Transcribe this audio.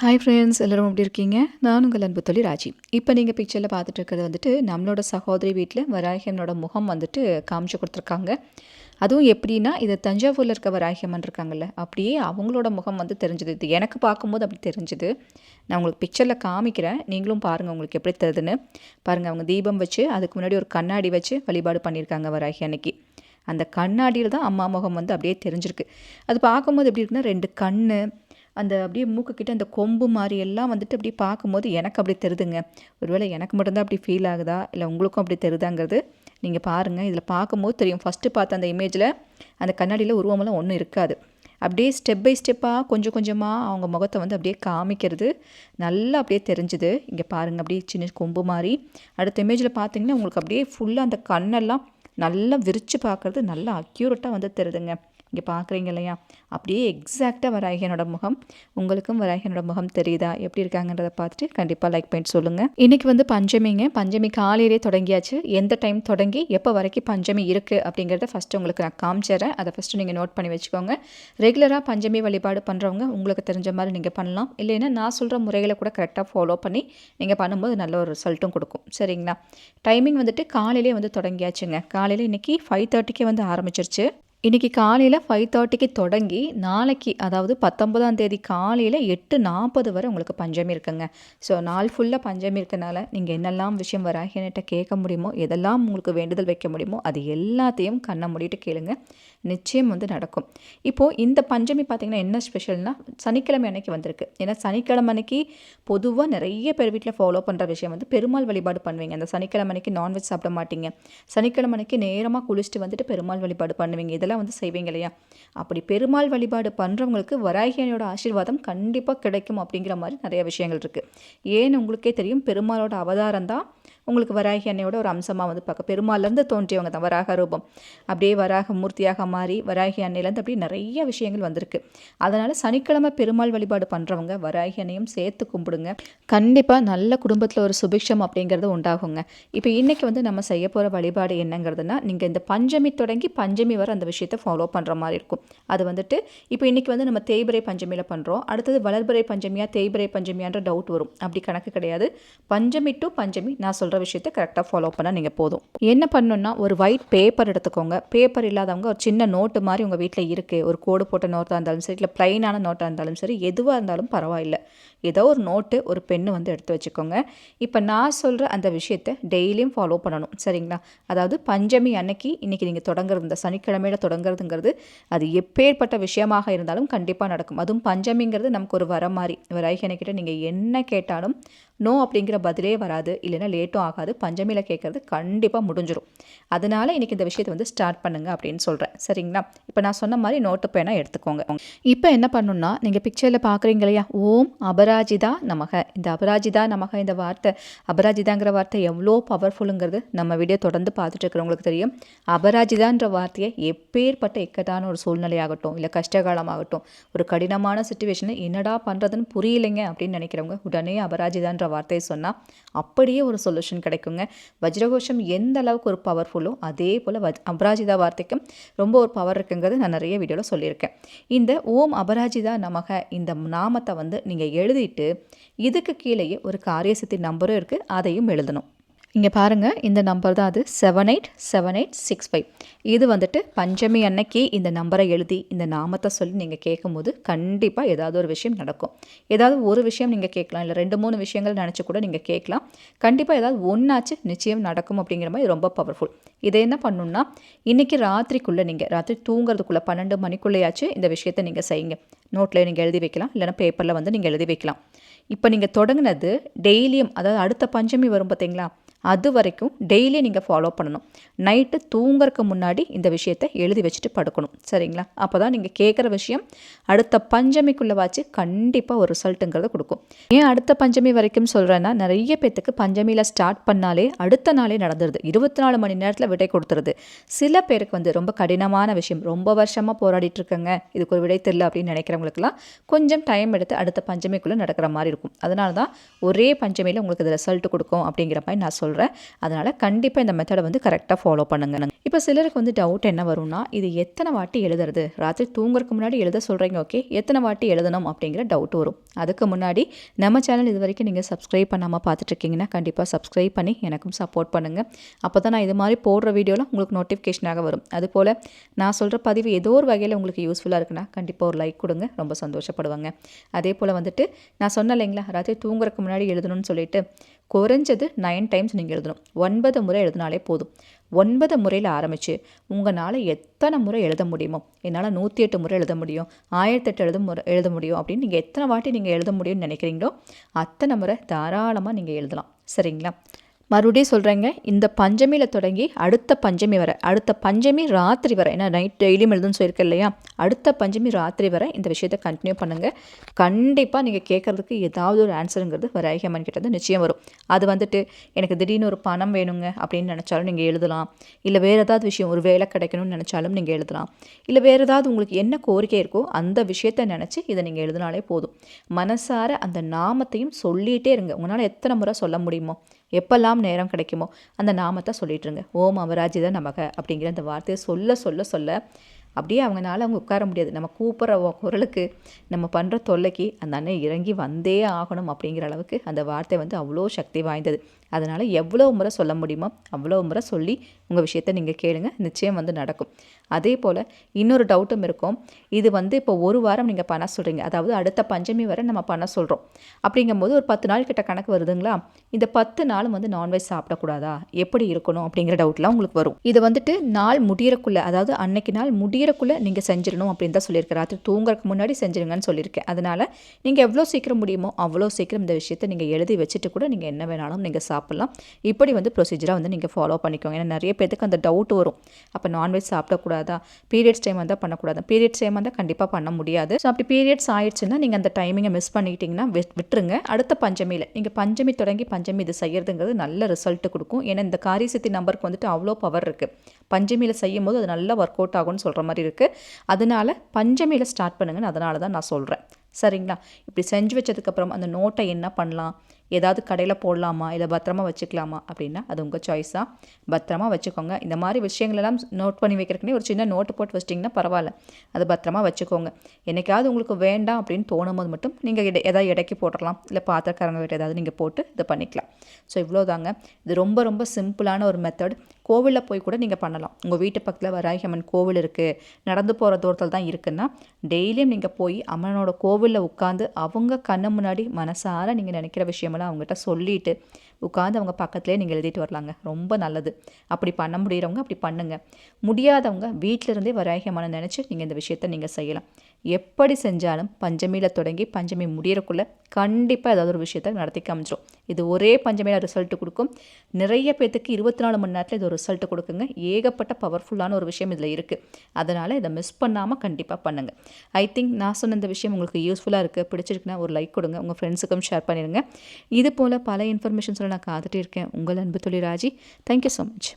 Hi friends எல்லோரும் எப்படி இருக்கீங்க? நான் உங்கள் அன்பு தொழில் ராஜி. இப்போ நீங்கள் பிக்சரில் பார்த்துட்டு இருக்கிறது வந்துட்டு நம்மளோட சகோதரி வீட்டில் வராகியம்மனோட முகம் வந்துட்டு காமிச்சு கொடுத்துருக்காங்க. அதுவும் எப்படின்னா இது தஞ்சாவூரில் இருக்க வராகியம்மன் இருக்காங்கல்ல அப்படியே அவங்களோட முகம் வந்து தெரிஞ்சுது. இது எனக்கு பார்க்கும்போது அப்படி தெரிஞ்சுது. நான் உங்களுக்கு பிக்சரில் காமிக்கிறேன். நீங்களும் பாருங்கள் உங்களுக்கு எப்படி தருதுன்னு பாருங்கள் அவங்க தீபம் வச்சு அதுக்கு முன்னாடி ஒரு கண்ணாடி வச்சு வழிபாடு பண்ணியிருக்காங்க வராகி அன்னைக்கு. அந்த கண்ணாடியில் தான் அம்மா முகம் வந்து அப்படியே தெரிஞ்சிருக்கு. அது பார்க்கும்போது எப்படி இருக்குன்னா ரெண்டு கண் அந்த அப்படியே மூக்குக்கிட்ட அந்த கொம்பு மாதிரி எல்லாம் வந்துட்டு அப்படியே பார்க்கும்போது எனக்கு அப்படி தெரிதுங்க. ஒருவேளை எனக்கு மட்டும்தான் அப்படி ஃபீல் ஆகுதா? இல்லை உங்களுக்கும் அப்படி தெரியுதாங்கிறது நீங்கள் பாருங்கள் இதில் பார்க்கும்போது தெரியும். ஃபஸ்ட்டு பார்த்த அந்த இமேஜில் அந்த கண்ணாடியில் உருவமெல்லாம் ஒன்றும் இருக்காது. அப்படியே ஸ்டெப் பை ஸ்டெப்பாக கொஞ்சம் கொஞ்சமாக அவங்க முகத்தை வந்து அப்படியே காமிக்கிறது நல்லா அப்படியே தெரிஞ்சுது. இங்கே பாருங்கள் அப்படியே சின்ன கொம்பு மாதிரி. அடுத்த இமேஜில் பார்த்தீங்கன்னா உங்களுக்கு அப்படியே ஃபுல்லாக அந்த கண்ணெல்லாம் நல்லா விரித்து பார்க்குறது நல்லா அக்யூரட்டாக வந்து தெரியுதுங்க இங்கே பார்க்குறீங்க இல்லையா? அப்படியே எக்ஸாக்டாக வராகியனோட முகம். உங்களுக்கும் வராகியனோட முகம் தெரியுதா? எப்படி இருக்காங்கன்றதை பார்த்துட்டு கண்டிப்பாக லைக் பண்ணிட்டு சொல்லுங்கள் இன்றைக்கி வந்து பஞ்சமிங்க. பஞ்சமி காலையிலே தொடங்கியாச்சு. எந்த டைம் தொடங்கி எப்போ வரைக்கும் பஞ்சமி இருக்குது அப்படிங்கிறத ஃபஸ்ட்டு உங்களுக்கு நான் காமிச்சிடுறேன். அதை ஃபஸ்ட்டு நீங்கள் நோட் பண்ணி வச்சுக்கோங்க. ரெகுலராக பஞ்சமி வழிபாடு பண்ணுறவங்க உங்களுக்கு தெரிஞ்ச மாதிரி நீங்கள் பண்ணலாம். இல்லைன்னா நான் சொல்கிற முறைகளை கூட கரெக்டாக ஃபாலோ பண்ணி நீங்கள் பண்ணும்போது நல்ல ஒரு ரிசல்ட்டும் கொடுக்கும். சரிங்களா? டைமிங் வந்துட்டு காலையிலே வந்து தொடங்கியாச்சுங்க. காலையில் இன்றைக்கி ஃபைவ் தேர்ட்டிக்கே வந்து ஆரம்பிச்சிருச்சு. இன்றைக்கி காலையில் ஃபைவ் தேர்ட்டிக்கு தொடங்கி நாளைக்கு அதாவது பத்தொன்பதாம் தேதி காலையில் எட்டு நாற்பது வரை உங்களுக்கு பஞ்சமி இருக்குங்க. ஸோ நாள் ஃபுல்லாக பஞ்சமி இருக்கனால நீங்கள் என்னெல்லாம் விஷயம் வராகினிட்ட கேட்க முடியுமோ எதெல்லாம் உங்களுக்கு வேண்டுதல் வைக்க முடியுமோ அது எல்லாத்தையும் கண்ணை மூடிட்டு கேளுங்க. நிச்சயம் வந்து நடக்கும். இப்போது இந்த பஞ்சமி பார்த்திங்கன்னா என்ன ஸ்பெஷல்னால் சனிக்கிழமை அன்னைக்கு வந்திருக்கு. ஏன்னா சனிக்கிழமை அன்னைக்கு பொதுவாக நிறைய பேர் வீட்டில் ஃபாலோ பண்ணுற விஷயம் வந்து பெருமாள் வழிபாடு பண்ணுவீங்க. அந்த சனிக்கிழமை அன்னைக்கு நான்வெஜ் சாப்பிட மாட்டீங்க. சனிக்கிழமை அன்னைக்கு நேரமாக குளிச்சுட்டு வந்துட்டு பெருமாள் வழிபாடு பண்ணுவீங்க. இதெல்லாம் வந்து செய்வீங்க இல்லையா? அப்படி பெருமாள் வழிபாடு பண்ணுறவங்களுக்கு வராகியனோட ஆசீர்வாதம் கண்டிப்பாக கிடைக்கும் அப்படிங்கிற மாதிரி நிறைய விஷயங்கள் இருக்குது ஏன்னு உங்களுக்கே தெரியும் பெருமாளோட அவதாரம் தான் உங்களுக்கு வராகி அன்னையோட ஒரு அம்சமாக வந்து பார்க்க பெருமாள்லேருந்து தோன்றியவங்க தான் வராக ரூபம். அப்படியே வராக மூர்த்தியாக மாறி வராகி அன்னையிலேருந்து அப்படியே நிறைய விஷயங்கள் வந்திருக்கு. அதனால் சனிக்கிழமை பெருமாள் வழிபாடு பண்ணுறவங்க வராகி அன்னையும் சேர்த்து கும்பிடுங்க. கண்டிப்பாக நல்ல குடும்பத்தில் ஒரு சுபிக்ஷம் அப்படிங்கிறது உண்டாகுங்க. இப்போ இன்றைக்கி வந்து நம்ம செய்ய போகிற வழிபாடு என்னங்கிறதுனா நீங்கள் இந்த பஞ்சமி தொடங்கி பஞ்சமி வரை அந்த விஷயத்தை ஃபாலோ பண்ணுற மாதிரி இருக்கும். அது வந்துட்டு இப்போ இன்றைக்கி வந்து நம்ம தேய்பிரை பஞ்சமியில் பண்ணுறோம் அடுத்தது வளர்பிறை பஞ்சமியாக தேய்பிரை பஞ்சமியான்ற டவுட் வரும். அப்படி கணக்கு கிடையாது. பஞ்சமி டு பஞ்சமி நான் சொல்கிறேன் சொல்கிற விஷயத்தை கரெக்டாக ஃபாலோ பண்ணால் நீங்கள் போதும். என்ன பண்ணணுன்னா ஒரு ஒயிட் பேப்பர் எடுத்துக்கோங்க. பேப்பர் இல்லாதவங்க ஒரு சின்ன நோட்டு மாதிரி உங்கள் வீட்டில் இருக்குது ஒரு கோடு போட்ட நோட்டாக இருந்தாலும் சரி இல்லை ப்ளைனான நோட்டாக இருந்தாலும் சரி எதுவாக இருந்தாலும் பரவாயில்லை. ஏதோ ஒரு நோட்டு ஒரு பெண்ணு வந்து எடுத்து வச்சுக்கோங்க. இப்போ நான் சொல்கிற அந்த விஷயத்தை டெய்லியும் ஃபாலோ பண்ணணும். சரிங்களா? அதாவது பஞ்சமி அன்னைக்கு இன்றைக்கி நீங்கள் தொடங்குறது இந்த சனிக்கிழமையில் தொடங்குறதுங்கிறது அது எப்பேற்பட்ட விஷயமாக இருந்தாலும் கண்டிப்பாக நடக்கும். அதுவும் பஞ்சமிங்கிறது நமக்கு ஒரு வர மாதிரி. வரைகனைக்கிட்ட நீங்கள் என்ன கேட்டாலும் நோ அப்படிங்கிற பதிலே வராது. இல்லைன்னா லேட்டும் ஆகாது. பஞ்சமியில் கேட்குறது கண்டிப்பாக முடிஞ்சிடும் அதனால் இன்றைக்கி இந்த விஷயத்தை வந்து ஸ்டார்ட் பண்ணுங்கள் அப்படின்னு சொல்கிறேன் சரிங்களா? இப்போ நான் சொன்ன மாதிரி நோட்டு பேனாக எடுத்துக்கோங்க. இப்போ என்ன பண்ணணும்னா நீங்கள் பிக்சரில் பார்க்குறீங்க இல்லையா? ஓம் அபராஜிதா நமக. இந்த அபராஜிதா நமக இந்த வார்த்தை அபராஜிதாங்கிற வார்த்தை எவ்வளோ பவர்ஃபுல்லுங்கிறது நம்ம வீடியோ தொடர்ந்து பார்த்துட்டு இருக்கிறவங்களுக்கு தெரியும். அபராஜிதான்ற வார்த்தையை எப்பேற்பட்ட இக்கட்டான ஒரு சூழ்நிலையாகட்டும் இல்லை கஷ்டகாலமாகட்டும் ஒரு கடினமான சுச்சுவேஷனில் என்னடா பண்ணுறதுன்னு புரியலைங்க அப்படின்னு நினைக்கிறவங்க உடனே அபராஜிதான்ற வார்த்தையை சொன்னால் அப்படியே ஒரு சொல்யூஷன் கிடைக்குங்க. வஜ்ரகோஷம் எந்த அளவுக்கு ஒரு பவர்ஃபுல்லோ அதே போல் வஜ் அபராஜிதா வார்த்தைக்கும் ரொம்ப ஒரு பவர் இருக்குங்கிறது நான் நிறைய வீடியோவில் சொல்லியிருக்கேன். இந்த ஓம் அபராஜிதா நமக இந்த நாமத்தை வந்து நீங்கள் எழுதிட்டு இதுக்கு கீழேயே ஒரு காரியசக்தி நம்பரும் இருக்குது அதையும் எழுதணும். இங்கே பாருங்கள் இந்த நம்பர் தான் அது. Seven eight seven eight six five இது வந்துட்டு பஞ்சமி அன்னைக்கு இந்த நம்பரை எழுதி இந்த நாமத்தை சொல்லி நீங்கள் கேட்கும்போது கண்டிப்பாக ஏதாவது ஒரு விஷயம் நடக்கும். ஏதாவது ஒரு விஷயம் நீங்கள் கேட்கலாம் இல்லை ரெண்டு மூணு விஷயங்கள் நினச்சி கூட நீங்கள் கேட்கலாம். கண்டிப்பாக ஏதாவது ஒன்றாச்சு நிச்சயம் நடக்கும் அப்படிங்கிற மாதிரி ரொம்ப பவர்ஃபுல் இதை என்ன பண்ணணுன்னா இன்றைக்கி ராத்திரிக்குள்ளே நீங்கள் ராத்திரி தூங்குறதுக்குள்ளே பன்னெண்டு மணிக்குள்ளேயாச்சு இந்த விஷயத்தை நீங்கள் செய்யுங்க. நோட்டில் நீங்கள் எழுதி வைக்கலாம் இல்லைனா பேப்பரில் வந்து நீங்கள் எழுதி வைக்கலாம். இப்போ நீங்கள் தொடங்கினது டெய்லியும் அதாவது அடுத்த பஞ்சமி வரும் பார்த்தீங்களா அது வரைக்கும் டெய்லி நீங்கள் ஃபாலோ பண்ணணும். நைட்டு தூங்குறதுக்கு முன்னாடி இந்த விஷயத்தை எழுதி வச்சுட்டு படுக்கணும். சரிங்களா? அப்போ தான் நீங்கள் கேட்குற விஷயம் அடுத்த பஞ்சமிக்குள்ளே வாச்சு கண்டிப்பாக ஒரு ரிசல்ட்டுங்கிறத கொடுக்கும். ஏன் அடுத்த பஞ்சமி வரைக்கும் சொல்கிறேன்னா நிறைய பேத்துக்கு பஞ்சமியில் ஸ்டார்ட் பண்ணாலே அடுத்த நாளே நடந்துருது. இருபத்தி நாலு மணி நேரத்தில் விடை கொடுத்துருது. சில பேருக்கு வந்து ரொம்ப கடினமான விஷயம் ரொம்ப வருஷமாக போராடிட்டு இருக்கங்க இதுக்கு ஒரு விடை தெரியல அப்படின்னு நினைக்கிறவங்களுக்குலாம் கொஞ்சம் டைம் எடுத்து அடுத்த பஞ்சமிக்குள்ளே நடக்கிற மாதிரி இருக்கும். அதனால தான் ஒரே பஞ்சமியில் உங்களுக்கு இது ரிசல்ட் கொடுக்கும் அப்படிங்கிற மாதிரி நான் சொல்கிறேன் சொல்கிறேன் அதனால் கண்டிப்பாக இந்த மெத்தடை வந்து கரெக்டாக ஃபாலோ பண்ணுங்க. இப்போ சிலருக்கு வந்து டவுட் என்ன வரும்னா இது எத்தனை வாட்டி எழுதுறது? ராத்திரி தூங்குறதுக்கு முன்னாடி எழுத சொல்கிறீங்க ஓகே எத்தனை வாட்டி எழுதணும் அப்படிங்கிற டவுட் வரும். அதுக்கு முன்னாடி நம்ம சேனல் இது வரைக்கும் நீங்கள் சப்ஸ்கிரைப் பண்ணாமல் பார்த்துட்ருக்கீங்கன்னா கண்டிப்பாக சப்ஸ்கிரைப் பண்ணி எனக்கும் சப்போர்ட் பண்ணுங்கள் அப்போ தான் நான் இது மாதிரி போடுற வீடியோலாம் உங்களுக்கு நோட்டிஃபிகேஷனாக வரும். அதுபோல் நான் சொல்கிற பதிவு ஏதோ ஒரு வகையில் உங்களுக்கு யூஸ்ஃபுல்லாக இருக்குன்னா கண்டிப்பாக ஒரு லைக் கொடுங்க. ரொம்ப சந்தோஷப்படுவாங்க. அதே போல் வந்துட்டு நான் சொன்னேன் இல்லைங்களா ராத்திரி தூங்குறதுக்கு முன்னாடி எழுதணும்னு சொல்லிட்டு குறைஞ்சது நைன் டைம்ஸ் நீங்கள் எழுதணும். ஒன்பது முறை எழுதினாலே போதும். ஒன்பது முறையில் ஆரம்பித்து உங்களால் எத்தனை முறை எழுத முடியுமோ என்னால் நூற்றி எட்டு முறை எழுத முடியும் ஆயிரத்தெட்டு எழுத முறை எழுத முடியும் அப்படின்னு நீங்கள் எத்தனை வாட்டி நீங்கள் எழுத முடியும்னு நினைக்கிறீங்களோ அத்தனை முறை தாராளமாக நீங்கள் எழுதலாம். சரிங்களா? மறுபடியும் சொல்கிறேங்க இந்த பஞ்சமியில் தொடங்கி அடுத்த பஞ்சமி வர அடுத்த பஞ்சமி ராத்திரி வர ஏன்னா நைட் டெய்லியும் எழுதுன்னு சொல்லியிருக்கேன் இல்லையா? அடுத்த பஞ்சமி ராத்திரி வர இந்த விஷயத்தை கண்டினியூ பண்ணுங்கள் கண்டிப்பாக நீங்கள் கேட்குறதுக்கு ஏதாவது ஒரு ஆன்சருங்கிறது வராகியம்மன் கிட்ட வந்து நிச்சயம் வரும். அது வந்துட்டு எனக்கு திடீர்னு ஒரு பணம் வேணுங்க அப்படின்னு நினச்சாலும் நீங்கள் எழுதலாம். இல்லை வேறு ஏதாவது விஷயம் ஒரு வேலை கிடைக்கணும்னு நினச்சாலும் நீங்கள் எழுதலாம். இல்லை வேறு ஏதாவது உங்களுக்கு என்ன கோரிக்கை இருக்கோ அந்த விஷயத்தை நினச்சி இதை நீங்கள் எழுதினாலே போதும். மனசார அந்த நாமத்தையும் சொல்லிகிட்டே இருங்க. உங்களால் எத்தனை முறை சொல்ல முடியுமோ? எப்பெல்லாம் நேரம் கிடைக்குமோ அந்த நாமத்தை சொல்லிட்டுருங்க. ஓம் அமராஜித நமக அப்படிங்கிற அந்த வார்த்தையை சொல்ல சொல்ல சொல்ல அப்படியே அவங்கனால அவங்க உட்கார முடியாது. நம்ம கூப்பிட்ற குரலுக்கு நம்ம பண்ணுற தொல்லைக்கு அந்த அண்ணன் இறங்கி வந்தே ஆகணும் அப்படிங்கிற அளவுக்கு அந்த வார்த்தை வந்து அவ்வளோ சக்தி வாய்ந்தது. அதனால் எவ்வளோ முறை சொல்ல முடியுமோ அவ்வளோ முறை சொல்லி உங்கள் விஷயத்த நீங்கள் கேளுங்க. நிச்சயம் வந்து நடக்கும். அதே போல் இன்னொரு டவுட்டும் இருக்கும். இது வந்து இப்போ ஒரு வாரம் நீங்கள் பண்ண சொல்கிறீங்க அதாவது அடுத்த பஞ்சமி வரை நம்ம பண்ண சொல்கிறோம் அப்படிங்கும்போது ஒரு பத்து நாள் கிட்ட கணக்கு வருதுங்களா? இந்த பத்து நாளும் வந்து நான்வெஜ் சாப்பிடக்கூடாதா? எப்படி இருக்கணும் அப்படிங்கிற டவுட்லாம் உங்களுக்கு வரும். இது வந்துட்டு நாள் முடியறக்குள்ளே அதாவது அன்னைக்கு நாள் முடி முடியறக்குள்ளே நீங்கள் செஞ்சிடணும் அப்படின்னு தான் சொல்லியிருக்கேன் ராத்திரி தூங்குறதுக்கு முன்னாடி செஞ்சிருங்கன்னு சொல்லியிருக்கேன் அதனால் நீங்கள் எவ்வளோ சீக்கிரம் முடியுமோ அவ்வளோ சீக்கிரம் இந்த விஷயத்தை நீங்கள் எழுதி வச்சுட்டு கூட நீங்கள் என்ன வேணாலும் நீங்கள் சாப்பிட்லாம். இப்படி வந்து ப்ரொசீஜராக வந்து நீங்கள் ஃபாலோ பண்ணிக்கோங்க. ஏன்னா நிறைய பேருக்கு அந்த டவுட் வரும். அப்போ நான்வெஜ் சாப்பிடக்கூடாதா? பீரியட்ஸ் டைம் வந்தால் பண்ணக்கூடாது? பீரியட்ஸ் டைம் வந்தால் கண்டிப்பாக பண்ண முடியாது. ஸோ அப்படி பீரியட்ஸ் ஆயிடுச்சுன்னா நீங்கள் அந்த டைமிங்கை மிஸ் பண்ணிக்கிட்டிங்கன்னா விட்டுருங்க. அடுத்த பஞ்சமியில் நீங்கள் பஞ்சமி தொடங்கி பஞ்சமி இது செய்கிறதுங்கிறது நல்ல ரிசல்ட் கொடுக்கும். ஏன்னா இந்த காரியசக்தி நம்பருக்கு வந்துட்டு அவ்வளோ பவர் இருக்குது பஞ்சமியில் செய்யும் போது அது நல்லா ஒர்க் அவுட் ஆகும்னு சொல்கிற மாதிரி இருக்குது அதனால பஞ்சமியில் ஸ்டார்ட் பண்ணுங்கன்னு அதனால தான் நான் சொல்கிறேன் சரிங்களா? இப்படி செஞ்சு வச்சதுக்கப்புறம் அந்த நோட்டை என்ன பண்ணலாம்? ஏதாவது கடையில் போடலாமா? இல்லை பத்திரமா வச்சுக்கலாமா? அப்படின்னா அது உங்கள் சாய்ஸாக பத்திரமா வச்சுக்கோங்க. இந்த மாதிரி விஷயங்களெல்லாம் நோட் பண்ணி வைக்கிறதுக்குனே ஒரு சின்ன நோட்டு போட்டு வச்சிட்டிங்கன்னா பரவாயில்ல. அது பத்திரமா வச்சுக்கோங்க. என்னைக்காவது உங்களுக்கு வேண்டாம் அப்படின்னு தோணும் போது மட்டும் நீங்கள் இடை எதாவது இடைக்கு போட்டுடலாம் இல்லை பாத்திரக்காரங்க வீட்டு ஏதாவது நீங்கள் போட்டு இதை பண்ணிக்கலாம். ஸோ இவ்வளோதாங்க. இது ரொம்ப ரொம்ப சிம்பிளான ஒரு மெத்தட் கோவிலில் போய் கூட நீங்கள் பண்ணலாம். உங்கள் வீட்டு பக்கத்தில் வராகி அம்மன் கோவில் இருக்குது நடந்து போகிற தூரத்தில் தான் இருக்குன்னா டெய்லியும் நீங்கள் போய் அம்மனோட கோவில் கோவிலில் உட்காந்து அவங்க கண்ணு முன்னாடி மனசார நீங்கள் நினைக்கிற விஷயமெல்லாம் அவங்ககிட்ட சொல்லிவிட்டு உட்காந்து அவங்க பக்கத்துலேயே நீங்கள் எழுதிட்டு வரலாங்க. ரொம்ப நல்லது. அப்படி பண்ண முடிகிறவங்க அப்படி பண்ணுங்கள் முடியாதவங்க வீட்டிலிருந்தே வராகியமான நினச்சி நீங்கள் இந்த விஷயத்த நீங்கள் செய்யலாம். எப்படி செஞ்சாலும் பஞ்சமியில் தொடங்கி பஞ்சமி முடியறக்குள்ளே கண்டிப்பாக ஏதாவது ஒரு விஷயத்த நடத்தி காமிச்சிடும் இது ஒரே பஞ்சமியில் ரிசல்ட் கொடுக்கும். நிறைய பேர்த்துக்கு இருபத்தி நாலு மணி நேரத்தில் இது ஒரு ரிசல்ட் கொடுக்குங்க. ஏகப்பட்ட பவர்ஃபுல்லான ஒரு விஷயம் இதில் இருக்குது அதனால் இதை மிஸ் பண்ணாமல் கண்டிப்பாக பண்ணுங்கள் ஐ திங்க் நான் சொன்ன இந்த விஷயம் உங்களுக்கு யூஸ்ஃபுல்லாக இருக்குது பிடிச்சிருக்குன்னா ஒரு லைக் கொடுங்க. உங்கள் ஃப்ரெண்ட்ஸுக்கும் ஷேர் பண்ணிடுங்க. இது போல் பல இன்ஃபர்மேஷன்ஸில் நான் காத்துட்டு இருக்கேன். உங்கள் அன்பு தொழில் ராஜி. Thank you so much